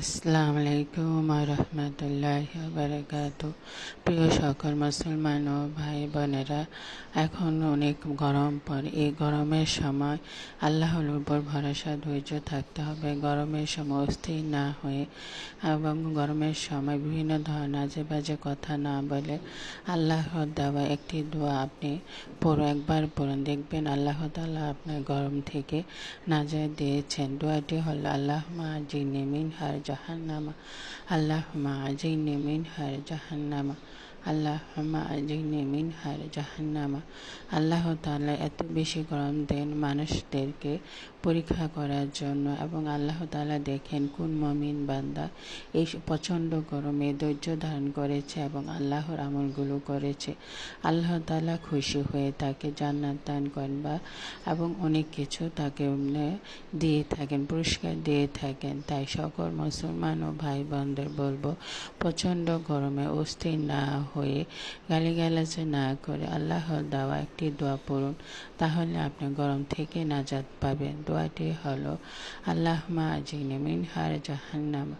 আসসালামু আলাইকুম রহমতুল্লাহ বারকাত প্রিয় সকল মুসলমান ও ভাই বোনেরা, এখন অনেক গরম পড়ে এই গরমের সময় আল্লাহর উপর ভরসা ধৈর্য থাকতে হবে। গরমের সময় অস্থির না হয়ে এবং গরমের সময় বিভিন্ন ধরনের আজে বাজে কথা না বলে আল্লাহর দেওয়া একটি দোয়া আপনি পড়ো, একবার পড়ুন। দেখবেন আল্লাহ তাআলা আপনার গরম থেকে নাজাত দিয়েছেন। দোয়াটি হলো আল্লাহ মা জিনি মিন হার জাহান্নামা আল্লাহুম্মা আজিনি মিনহার জাহান্নামা আল্লাহুম্মা আজিনি মিনহার জাহান্নামা আল্লাহ তাআলা এত বেশি গরম দেন মানুষদেরকে। পরীক্ষা করার জন্য এবং আল্লাহ তালা দেখেন কোন মমিন বান্দা এই প্রচণ্ড গরমে ধৈর্য ধারণ করেছে এবং আল্লাহর আমলগুলো করেছে। আল্লাহ তালা খুশি হয়ে তাকে জান্নাত দান করেন বা এবং অনেক কিছু তাকে দিয়ে থাকেন, পুরস্কার দিয়ে থাকেন। তাই সকল মুসলমান ও ভাই বোনদের বলব, প্রচণ্ড গরমে অস্থির না হয়ে গালিগালাজে না করে আল্লাহর দেওয়া একটি দোয়া পড়ুন, তাহলে আপনি গরম থেকে নাজাত পাবেন। দোয়াটি হলো আল্লাহ মা আজিনি মিন হার জাহান্নামা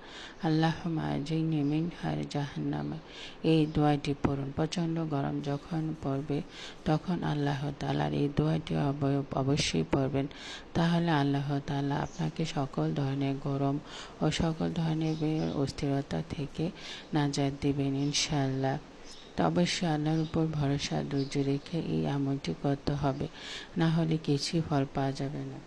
আল্লাহ মা আজিনি মিন হার জাহান্নামা। এই দোয়াটি পড়ুন। প্রচণ্ড গরম যখন পড়বে, তখন আল্লাহ তালার এই দোয়াটি অবশ্যই পড়বেন। তাহলে আল্লাহ তালা আপনাকে সকল ধরনের গরম ও সকল ধরনের অস্থিরতা থেকে নাজাত দিবেন ইনশাল্লাহ তো অবশ্যই আল্লাহর উপর ভরসা ধৈর্য রেখে এই আমলটি করতে হবে। না হলে কিছুই ফল পাওয়া যাবে না।